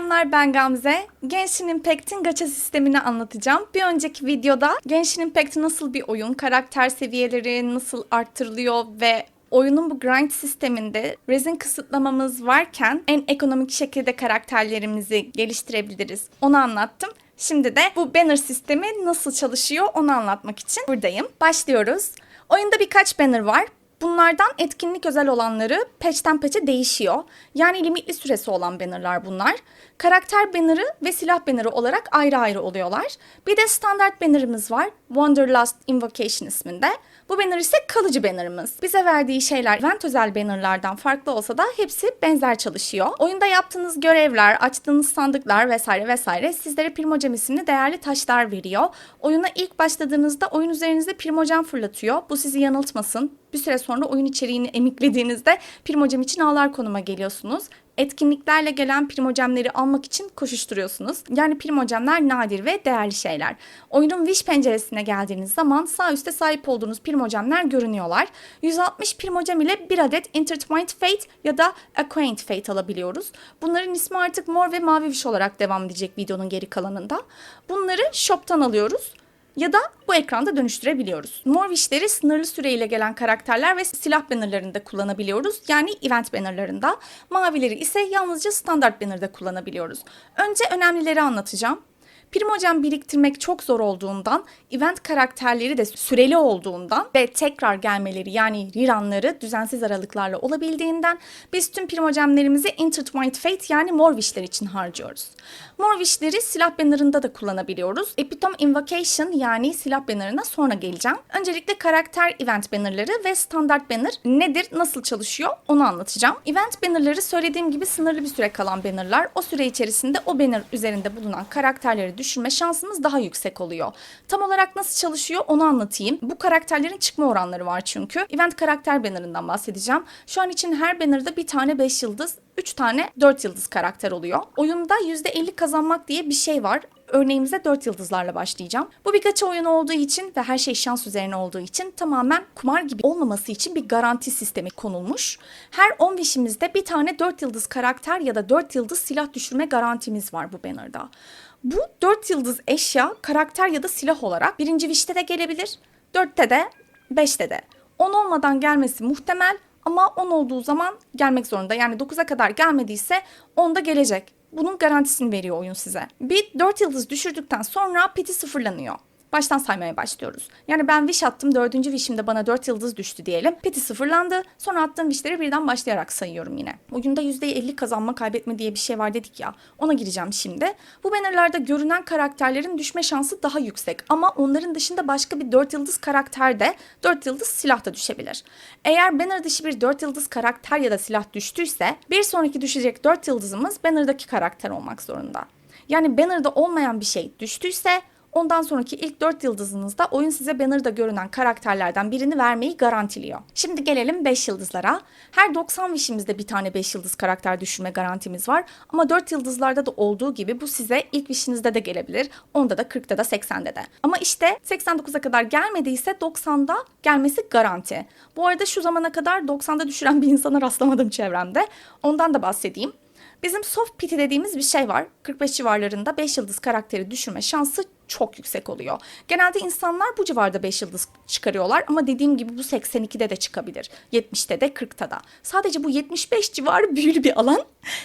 Selamlar ben Gamze. Genshin Impact'in gacha sistemini anlatacağım. Bir önceki videoda Genshin Impact nasıl bir oyun, karakter seviyeleri nasıl arttırılıyor ve oyunun bu grind sisteminde resin kısıtlamamız varken en ekonomik şekilde karakterlerimizi geliştirebiliriz. Onu anlattım. Şimdi de bu banner sistemi nasıl çalışıyor onu anlatmak için buradayım. Başlıyoruz. Oyunda birkaç banner var. Bunlardan etkinlik özel olanları patch'ten patch'e değişiyor. Yani limitli süresi olan bannerlar bunlar. Karakter banner'ı ve silah banner'ı olarak ayrı ayrı oluyorlar. Bir de standart banner'ımız var. Wanderlust Invocation isminde. Bu banner ise kalıcı banner'ımız. Bize verdiği şeyler event özel banner'lardan farklı olsa da hepsi benzer çalışıyor. Oyunda yaptığınız görevler, açtığınız sandıklar vesaire vesaire sizlere Primogem isimli değerli taşlar veriyor. Oyuna ilk başladığınızda oyun üzerinize Primogem fırlatıyor. Bu sizi yanıltmasın. Bir süre sonra oyun içeriğini emiklediğinizde Primogem için ağlar konuma geliyorsunuz etkinliklerle gelen primojemleri almak için koşuşturuyorsunuz. Yani primojemler nadir ve değerli şeyler. Oyunun Wish penceresine geldiğiniz zaman sağ üstte sahip olduğunuz primojemler görünüyorlar. 160 primogem ile bir adet Intertwined Fate ya da Acquaint Fate alabiliyoruz. Bunların ismi artık mor ve mavi wish olarak devam edecek videonun geri kalanında. Bunları shop'tan alıyoruz ya da bu ekranda dönüştürebiliyoruz. Mor wishleri sınırlı süreyle gelen karakterler ve silah bannerlarında kullanabiliyoruz. Yani event bannerlarında. Mavileri ise yalnızca standart bannerda kullanabiliyoruz. Önce önemlileri anlatacağım. Primogem biriktirmek çok zor olduğundan, event karakterleri de süreli olduğundan ve tekrar gelmeleri yani rerunları düzensiz aralıklarla olabildiğinden biz tüm primogemlerimizi Intertwined Fate yani Mor Wish'ler için harcıyoruz. Mor Wish'leri silah bannerında da kullanabiliyoruz. Epitome Invocation yani silah bannerına sonra geleceğim. Öncelikle karakter event bannerları ve standart banner nedir, nasıl çalışıyor onu anlatacağım. Event bannerları söylediğim gibi sınırlı bir süre kalan bannerlar. O süre içerisinde o banner üzerinde bulunan karakterleri düşürme şansımız daha yüksek oluyor. Tam olarak nasıl çalışıyor onu anlatayım. Bu karakterlerin çıkma oranları var çünkü. Event karakter bannerından bahsedeceğim. Şu an için her bannerda bir tane 5 yıldız, 3 tane 4 yıldız karakter oluyor. Oyunda %50 kazanmak diye bir şey var örneğimize 4 yıldızlarla başlayacağım. Bu bir gacha oyunu olduğu için ve her şey şans üzerine olduğu için tamamen kumar gibi olmaması için bir garanti sistemi konulmuş. Her 10 wish'imizde bir tane 4 yıldız karakter ya da 4 yıldız silah düşürme garantimiz var bu banner'da. Bu 4 yıldız eşya karakter ya da silah olarak birinci wish'te de gelebilir, 4'te de, 5'te de. 10 olmadan gelmesi muhtemel ama 10 olduğu zaman gelmek zorunda. Yani 9'a kadar gelmediyse 10'da gelecek. Bunun garantisini veriyor oyun size. Bir 4 yıldız düşürdükten sonra piti sıfırlanıyor baştan saymaya başlıyoruz. Yani ben wish attım. Dördüncü wishimde bana 4 yıldız düştü diyelim. Peti sıfırlandı. Sonra attığım wishleri birden başlayarak sayıyorum yine. Oyunda %50 kazanma kaybetme diye bir şey var dedik ya. Ona gireceğim şimdi. Bu bannerlarda görünen karakterlerin düşme şansı daha yüksek. Ama onların dışında başka bir 4 yıldız karakter de 4 yıldız silah da düşebilir. Eğer banner dışı bir 4 yıldız karakter ya da silah düştüyse bir sonraki düşecek 4 yıldızımız banner'daki karakter olmak zorunda. Yani banner'da olmayan bir şey düştüyse Ondan sonraki ilk 4 yıldızınızda oyun size banner'da görünen karakterlerden birini vermeyi garantiliyor. Şimdi gelelim 5 yıldızlara. Her 90 wish'imizde bir tane 5 yıldız karakter düşürme garantimiz var. Ama 4 yıldızlarda da olduğu gibi bu size ilk wish'inizde de gelebilir. Onda da 40'da da 80'de de. Ama işte 89'a kadar gelmediyse 90'da gelmesi garanti. Bu arada şu zamana kadar 90'da düşüren bir insana rastlamadım çevremde. Ondan da bahsedeyim. Bizim soft pity dediğimiz bir şey var. 45 civarlarında 5 yıldız karakteri düşürme şansı çok yüksek oluyor. Genelde insanlar bu civarda 5 yıldız çıkarıyorlar ama dediğim gibi bu 82'de de çıkabilir. 70'te de 40'ta da. Sadece bu 75 civarı büyülü bir alan.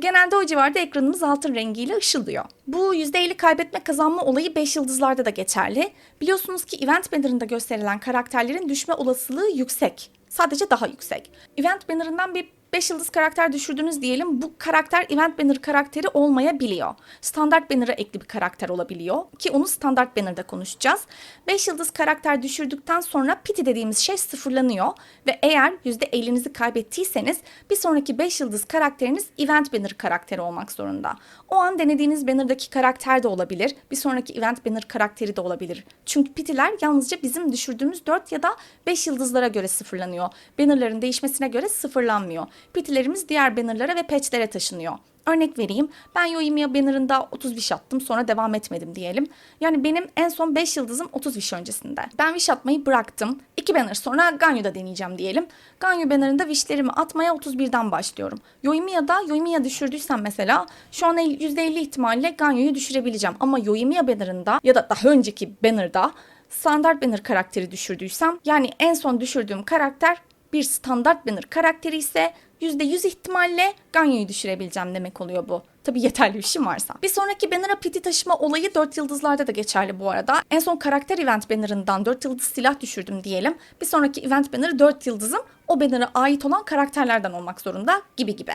Genelde o civarda ekranımız altın rengiyle ışıldıyor. Bu %50 kaybetme kazanma olayı 5 yıldızlarda da geçerli. Biliyorsunuz ki event bannerında gösterilen karakterlerin düşme olasılığı yüksek. Sadece daha yüksek. Event bannerından bir 5 yıldız karakter düşürdünüz diyelim. Bu karakter event banner karakteri olmayabiliyor. Standart banner'a ekli bir karakter olabiliyor ki onu standart banner'da konuşacağız. 5 yıldız karakter düşürdükten sonra pity dediğimiz şey sıfırlanıyor ve eğer %50'nizi kaybettiyseniz bir sonraki 5 yıldız karakteriniz event banner karakteri olmak zorunda. O an denediğiniz banner'daki karakter de olabilir. Bir sonraki event banner karakteri de olabilir. Çünkü pity'ler yalnızca bizim düşürdüğümüz 4 ya da 5 yıldızlara göre sıfırlanıyor. Banner'ların değişmesine göre sıfırlanmıyor. Pity'lerimiz diğer bannerlara ve patch'lere taşınıyor. Örnek vereyim. Ben Yoimiya banner'ında 30 wish attım sonra devam etmedim diyelim. Yani benim en son 5 yıldızım 30 wish öncesinde. Ben wish atmayı bıraktım. 2 banner sonra Ganyu'da deneyeceğim diyelim. Ganyu banner'ında wishlerimi atmaya 31'den başlıyorum. Yoimiya'da Yoimiya düşürdüysem mesela şu an %50 ihtimalle Ganyu'yu düşürebileceğim. Ama Yoimiya banner'ında ya da daha önceki banner'da standart banner karakteri düşürdüysem yani en son düşürdüğüm karakter bir standart banner karakteri ise %100 ihtimalle Ganya'yı düşürebileceğim demek oluyor bu. Tabii yeterli bir şey varsa. Bir sonraki banner'a piti taşıma olayı 4 yıldızlarda da geçerli bu arada. En son karakter event banner'ından 4 yıldız silah düşürdüm diyelim. Bir sonraki event banner'ı 4 yıldızım o banner'a ait olan karakterlerden olmak zorunda gibi gibi.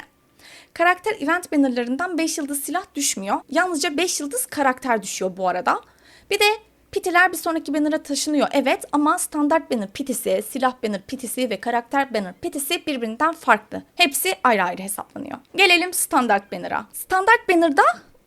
Karakter event bannerlarından 5 yıldız silah düşmüyor. Yalnızca 5 yıldız karakter düşüyor bu arada. Bir de Pitiler bir sonraki banner'a taşınıyor evet ama standart banner pitisi, silah banner pitisi ve karakter banner pitisi birbirinden farklı. Hepsi ayrı ayrı hesaplanıyor. Gelelim standart banner'a. Standart banner'da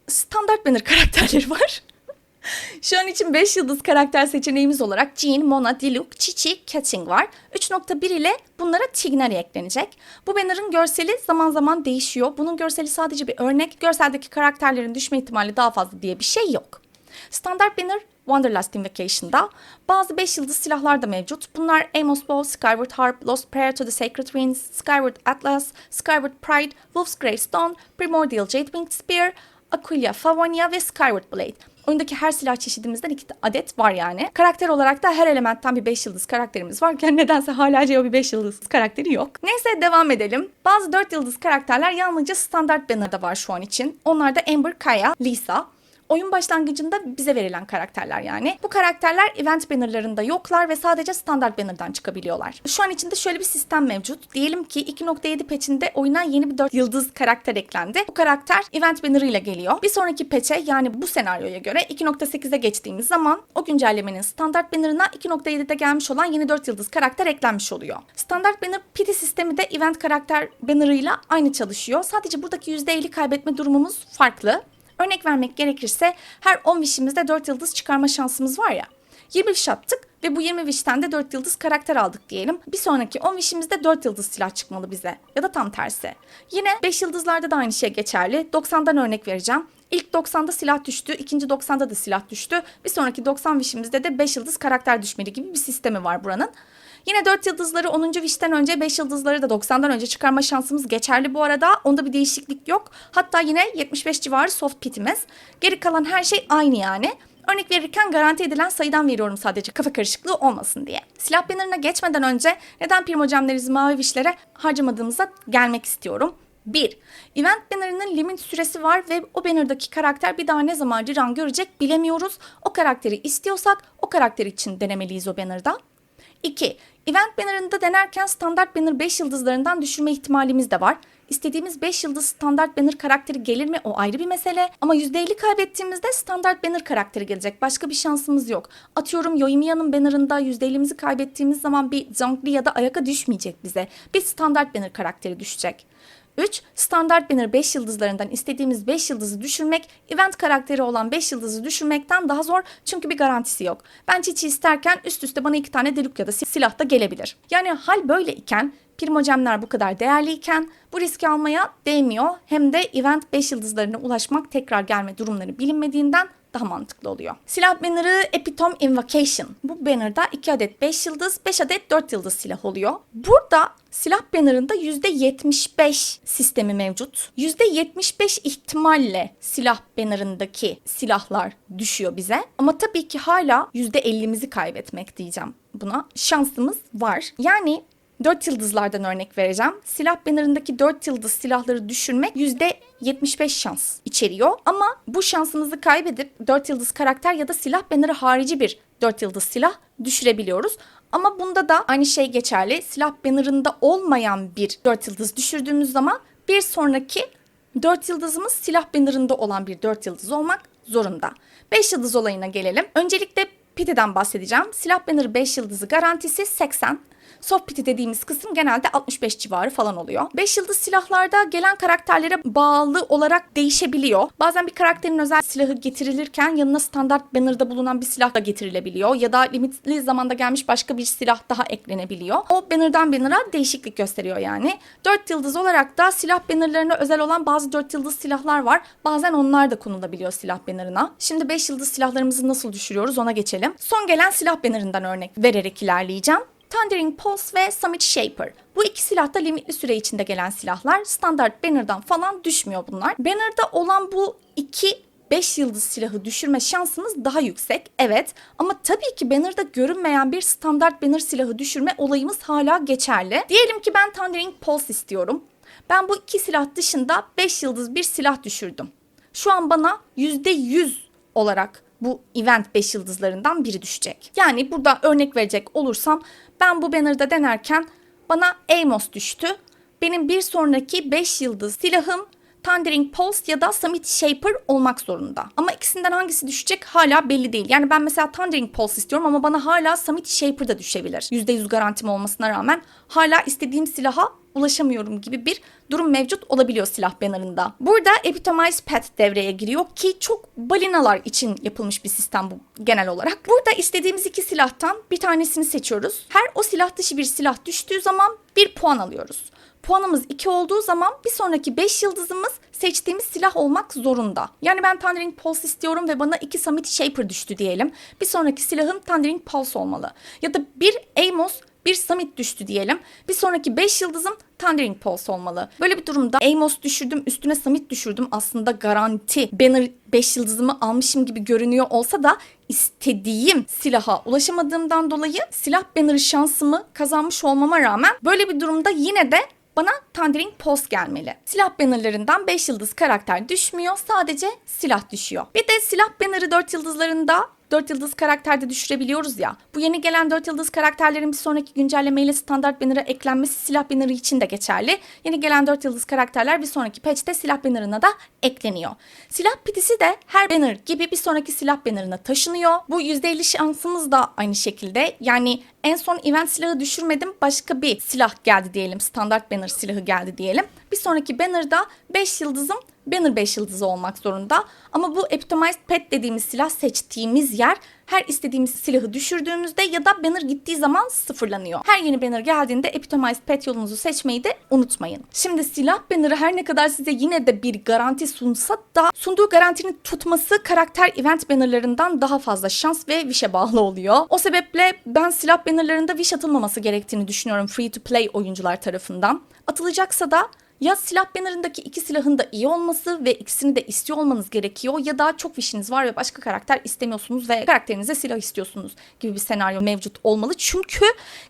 standart banner karakterleri var. Şu an için 5 yıldız karakter seçeneğimiz olarak Jean, Mona, Diluc, Chichi, Catching var. 3.1 ile bunlara Tignari eklenecek. Bu banner'ın görseli zaman zaman değişiyor. Bunun görseli sadece bir örnek. Görseldeki karakterlerin düşme ihtimali daha fazla diye bir şey yok. Standart banner Wanderlust Invocation'da bazı 5 yıldız silahlar da mevcut. Bunlar Amos Bow, Skyward Harp, Lost Prayer to the Sacred Winds, Skyward Atlas, Skyward Pride, Wolf's Gravestone, Primordial Jadewinged Spear, Aquilia Favonia ve Skyward Blade. Oyundaki her silah çeşidimizden iki adet var yani. Karakter olarak da her elementten bir 5 yıldız karakterimiz varken nedense hala Geo bir 5 yıldız karakteri yok. Neyse devam edelim. Bazı 4 yıldız karakterler yalnızca standart banner'da var şu an için. Onlar da Amber, Kaya, Lisa, Oyun başlangıcında bize verilen karakterler yani. Bu karakterler event bannerlarında yoklar ve sadece standart bannerdan çıkabiliyorlar. Şu an içinde şöyle bir sistem mevcut. Diyelim ki 2.7 patch'inde oyuna yeni bir 4 yıldız karakter eklendi. Bu karakter event bannerıyla geliyor. Bir sonraki patch'e yani bu senaryoya göre 2.8'e geçtiğimiz zaman o güncellemenin standart bannerına 2.7'de gelmiş olan yeni 4 yıldız karakter eklenmiş oluyor. Standart banner pity sistemi de event karakter bannerıyla aynı çalışıyor. Sadece buradaki %50 kaybetme durumumuz farklı. Örnek vermek gerekirse her 10 wish'imizde 4 yıldız çıkarma şansımız var ya. 20 wish attık ve bu 20 wish'ten de 4 yıldız karakter aldık diyelim. Bir sonraki 10 wish'imizde 4 yıldız silah çıkmalı bize. Ya da tam tersi. Yine 5 yıldızlarda da aynı şey geçerli. 90'dan örnek vereceğim. İlk 90'da silah düştü, ikinci 90'da da silah düştü. Bir sonraki 90 wish'imizde de 5 yıldız karakter düşmeli gibi bir sistemi var buranın. Yine 4 yıldızları 10. wish'ten önce 5 yıldızları da 90'dan önce çıkarma şansımız geçerli bu arada. Onda bir değişiklik yok. Hatta yine 75 civarı soft pitimiz. Geri kalan her şey aynı yani. Örnek verirken garanti edilen sayıdan veriyorum sadece kafa karışıklığı olmasın diye. Silah bannerına geçmeden önce neden primojemlerimizi mavi wish'lere harcamadığımıza gelmek istiyorum. 1. Event bannerının limit süresi var ve o banner'daki karakter bir daha ne zaman rerun görecek bilemiyoruz. O karakteri istiyorsak o karakter için denemeliyiz o banner'da. 2. Event banner'ında denerken standart banner 5 yıldızlarından düşürme ihtimalimiz de var. İstediğimiz 5 yıldız standart banner karakteri gelir mi o ayrı bir mesele. Ama %50 kaybettiğimizde standart banner karakteri gelecek. Başka bir şansımız yok. Atıyorum Yoimiya'nın bannerında %50'mizi kaybettiğimiz zaman bir Zhongli ya da Ayaka düşmeyecek bize. Bir standart banner karakteri düşecek. 3. Standart banner 5 yıldızlarından istediğimiz 5 yıldızı düşürmek, event karakteri olan 5 yıldızı düşürmekten daha zor çünkü bir garantisi yok. Ben Çiçi isterken üst üste bana 2 tane deluk ya da silah da gelebilir. Yani hal böyle iken primojemler bu kadar değerliyken bu riski almaya değmiyor. Hem de event 5 yıldızlarına ulaşmak tekrar gelme durumları bilinmediğinden daha mantıklı oluyor. Silah banner'ı Epitome Invocation. Bu banner'da 2 adet 5 yıldız, 5 adet 4 yıldız silah oluyor. Burada silah banner'ında %75 sistemi mevcut. %75 ihtimalle silah banner'ındaki silahlar düşüyor bize. Ama tabii ki hala %50'mizi kaybetmek diyeceğim buna. Şansımız var. Yani 4 yıldızlardan örnek vereceğim. Silah bannerındaki 4 yıldız silahları düşürmek %75 şans içeriyor. Ama bu şansımızı kaybedip 4 yıldız karakter ya da silah bannerı harici bir 4 yıldız silah düşürebiliyoruz. Ama bunda da aynı şey geçerli. Silah bannerında olmayan bir 4 yıldız düşürdüğümüz zaman bir sonraki 4 yıldızımız silah bannerında olan bir 4 yıldız olmak zorunda. 5 yıldız olayına gelelim. Öncelikle Pity'den bahsedeceğim. Silah banner 5 yıldızı garantisi 80. Soft pity dediğimiz kısım genelde 65 civarı falan oluyor. 5 yıldız silahlarda gelen karakterlere bağlı olarak değişebiliyor. Bazen bir karakterin özel silahı getirilirken yanına standart banner'da bulunan bir silah da getirilebiliyor. Ya da limitli zamanda gelmiş başka bir silah daha eklenebiliyor. O banner'dan banner'a değişiklik gösteriyor yani. 4 yıldız olarak da silah bannerlarına özel olan bazı 4 yıldız silahlar var. Bazen onlar da konulabiliyor silah banner'ına. Şimdi 5 yıldız silahlarımızı nasıl düşürüyoruz ona geçelim. Son gelen silah banner'ından örnek vererek ilerleyeceğim. Thundering Pulse ve Summit Shaper. Bu iki silah da limitli süre içinde gelen silahlar. Standart banner'dan falan düşmüyor bunlar. Banner'da olan bu iki 5 yıldız silahı düşürme şansımız daha yüksek. Evet ama tabii ki banner'da görünmeyen bir standart banner silahı düşürme olayımız hala geçerli. Diyelim ki ben Thundering Pulse istiyorum. Ben bu iki silah dışında 5 yıldız bir silah düşürdüm. Şu an bana %100 olarak bu event 5 yıldızlarından biri düşecek. Yani burada örnek verecek olursam ben bu banner'da denerken bana Amos düştü. Benim bir sonraki 5 yıldız silahım Thundering Pulse ya da Summit Shaper olmak zorunda. Ama ikisinden hangisi düşecek hala belli değil. Yani ben mesela Thundering Pulse istiyorum ama bana hala Summit Shaper da düşebilir. %100 garantim olmasına rağmen hala istediğim silaha ulaşamıyorum gibi bir durum mevcut olabiliyor silah bannerında. Burada Epitomize Pet devreye giriyor ki çok balinalar için yapılmış bir sistem bu genel olarak. Burada istediğimiz iki silahtan bir tanesini seçiyoruz. Her o silah dışı bir silah düştüğü zaman bir puan alıyoruz. Puanımız 2 olduğu zaman bir sonraki 5 yıldızımız seçtiğimiz silah olmak zorunda. Yani ben Thundering Pulse istiyorum ve bana 2 Summit Shaper düştü diyelim. Bir sonraki silahım Thundering Pulse olmalı. Ya da bir Amos bir Summit düştü diyelim. Bir sonraki 5 yıldızım Thundering Pulse olmalı. Böyle bir durumda Amos düşürdüm üstüne Summit düşürdüm. Aslında garanti banner 5 yıldızımı almışım gibi görünüyor olsa da istediğim silaha ulaşamadığımdan dolayı silah banner şansımı kazanmış olmama rağmen böyle bir durumda yine de bana Thundering Pulse gelmeli. Silah bannerlarından 5 yıldız karakter düşmüyor. Sadece silah düşüyor. Bir de silah bannerı 4 yıldızlarında 4 yıldız karakterde düşürebiliyoruz ya. Bu yeni gelen 4 yıldız karakterlerin bir sonraki güncellemeyle standart banner'a eklenmesi silah bannerı için de geçerli. Yeni gelen 4 yıldız karakterler bir sonraki patch'te silah banner'ına da ekleniyor. Silah pitisi de her banner gibi bir sonraki silah banner'ına taşınıyor. Bu %50 şansımız da aynı şekilde. Yani en son event silahı düşürmedim. Başka bir silah geldi diyelim. Standart banner silahı geldi diyelim. Bir sonraki banner'da 5 yıldızım banner 5 yıldızı olmak zorunda. Ama bu Epitomized Pet dediğimiz silah seçtiğimiz yer her istediğimiz silahı düşürdüğümüzde ya da banner gittiği zaman sıfırlanıyor. Her yeni banner geldiğinde Epitomized Pet yolunuzu seçmeyi de unutmayın. Şimdi silah bannerı her ne kadar size yine de bir garanti sunsa da sunduğu garantinin tutması karakter event bannerlarından daha fazla şans ve wish'e bağlı oluyor. O sebeple ben silah bannerlarında wish atılmaması gerektiğini düşünüyorum free to play oyuncular tarafından. Atılacaksa da ya silah bannerındaki iki silahın da iyi olması ve ikisini de istiyor olmanız gerekiyor ya da çok fişiniz var ve başka karakter istemiyorsunuz ve karakterinize silah istiyorsunuz gibi bir senaryo mevcut olmalı. Çünkü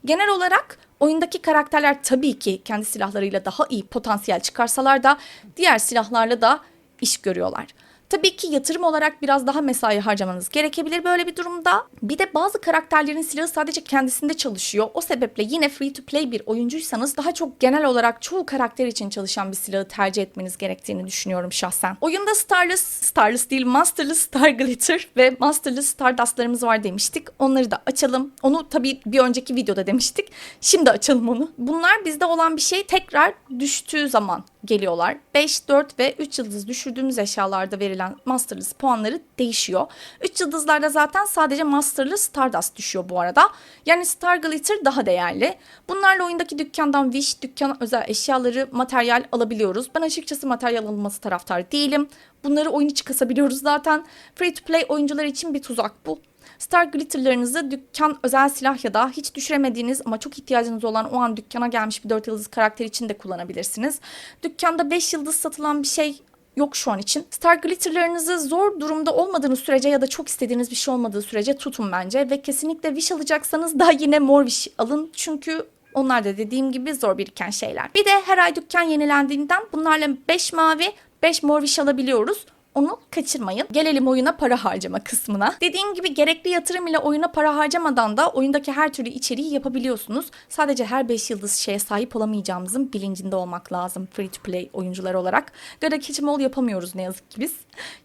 genel olarak oyundaki karakterler tabii ki kendi silahlarıyla daha iyi potansiyel çıkarsalar da diğer silahlarla da iş görüyorlar. Tabii ki yatırım olarak biraz daha mesai harcamanız gerekebilir böyle bir durumda. Bir de bazı karakterlerin silahı sadece kendisinde çalışıyor. O sebeple yine free to play bir oyuncuysanız daha çok genel olarak çoğu karakter için çalışan bir silahı tercih etmeniz gerektiğini düşünüyorum şahsen. Oyunda Starless, Starless değil Masterless Star Glitter ve Masterless Stardust'larımız var demiştik. Onları da açalım. Onu tabii bir önceki videoda demiştik. Şimdi açalım onu. Bunlar bizde olan bir şey tekrar düştüğü zaman geliyorlar. 5, 4 ve 3 yıldız düşürdüğümüz eşyalarda verilen Masterless puanları değişiyor. 3 yıldızlarda zaten sadece Masterless Stardust düşüyor bu arada. Yani Star Glitter daha değerli. Bunlarla oyundaki dükkandan Wish, dükkan özel eşyaları, materyal alabiliyoruz. Ben açıkçası materyal alınması taraftar değilim. Bunları oyun içi kasabiliyoruz zaten. Free to play oyuncular için bir tuzak bu. Star Glitter'larınızı dükkan özel silah ya da hiç düşüremediğiniz ama çok ihtiyacınız olan o an dükkana gelmiş bir 4 yıldız karakter için de kullanabilirsiniz. Dükkanda 5 yıldız satılan bir şey yok şu an için. Star Glitter'larınızı zor durumda olmadığınız sürece ya da çok istediğiniz bir şey olmadığı sürece tutun bence ve kesinlikle wish alacaksanız da yine mor wish alın çünkü onlar da dediğim gibi zor biriken şeyler. Bir de her ay dükkan yenilendiğinden bunlarla 5 mavi 5 mor wish alabiliyoruz. Onu kaçırmayın. Gelelim oyuna para harcama kısmına. Dediğim gibi gerekli yatırım ile oyuna para harcamadan da oyundaki her türlü içeriği yapabiliyorsunuz. Sadece her 5 yıldız şeye sahip olamayacağımızın bilincinde olmak lazım free to play oyuncular olarak. Gara Kitchen yapamıyoruz ne yazık ki biz.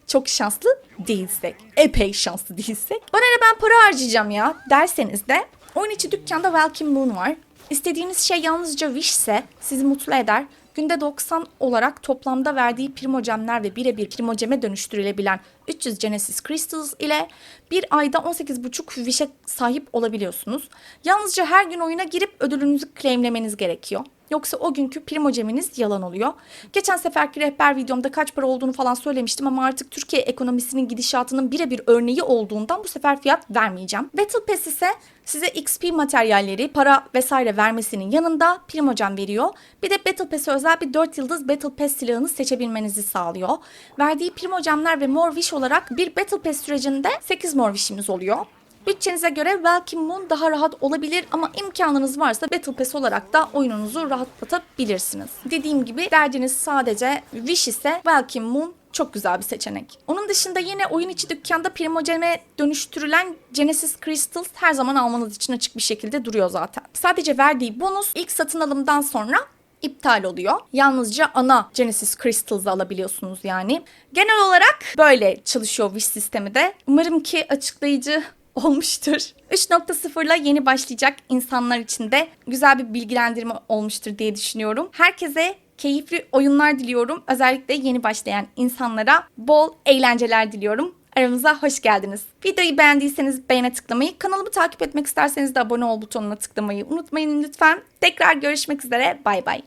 Çok şanslı değilsek. Epey şanslı değilsek. Bana ne ben para harcayacağım ya derseniz de oyun içi dükkanda Welcome Moon var. İstediğiniz şey yalnızca wish ise sizi mutlu eder. Günde 90 olarak toplamda verdiği primojemler ve birebir primojeme dönüştürülebilen 300 Genesis Crystals ile bir ayda 18,5 wish'e sahip olabiliyorsunuz. Yalnızca her gün oyuna girip ödülünüzü claimlemeniz gerekiyor. Yoksa o günkü primojeminiz yalan oluyor. Geçen seferki rehber videomda kaç para olduğunu falan söylemiştim ama artık Türkiye ekonomisinin gidişatının birebir örneği olduğundan bu sefer fiyat vermeyeceğim. Battle Pass ise size XP materyalleri, para vesaire vermesinin yanında primojem veriyor. Bir de Battle Pass'e özel bir 4 yıldız Battle Pass silahını seçebilmenizi sağlıyor. Verdiği primojemler ve More Wish olarak bir Battle Pass sürecinde 8 More Wish'imiz oluyor. Bütçenize göre Welcome Moon daha rahat olabilir ama imkanınız varsa Battle Pass olarak da oyununuzu rahatlatabilirsiniz. Dediğim gibi derdiniz sadece Wish ise Welcome Moon çok güzel bir seçenek. Onun dışında yine oyun içi dükkanda Primogeme dönüştürülen Genesis Crystals her zaman almanız için açık bir şekilde duruyor zaten. Sadece verdiği bonus ilk satın alımdan sonra iptal oluyor. Yalnızca ana Genesis Crystals'ı alabiliyorsunuz yani. Genel olarak böyle çalışıyor Wish sistemi de. Umarım ki açıklayıcı olmuştur. 3.0 ile yeni başlayacak insanlar için de güzel bir bilgilendirme olmuştur diye düşünüyorum. Herkese keyifli oyunlar diliyorum. Özellikle yeni başlayan insanlara bol eğlenceler diliyorum. Aramıza hoş geldiniz. Videoyu beğendiyseniz beğene tıklamayı, kanalımı takip etmek isterseniz de abone ol butonuna tıklamayı unutmayın lütfen. Tekrar görüşmek üzere. Bay bay.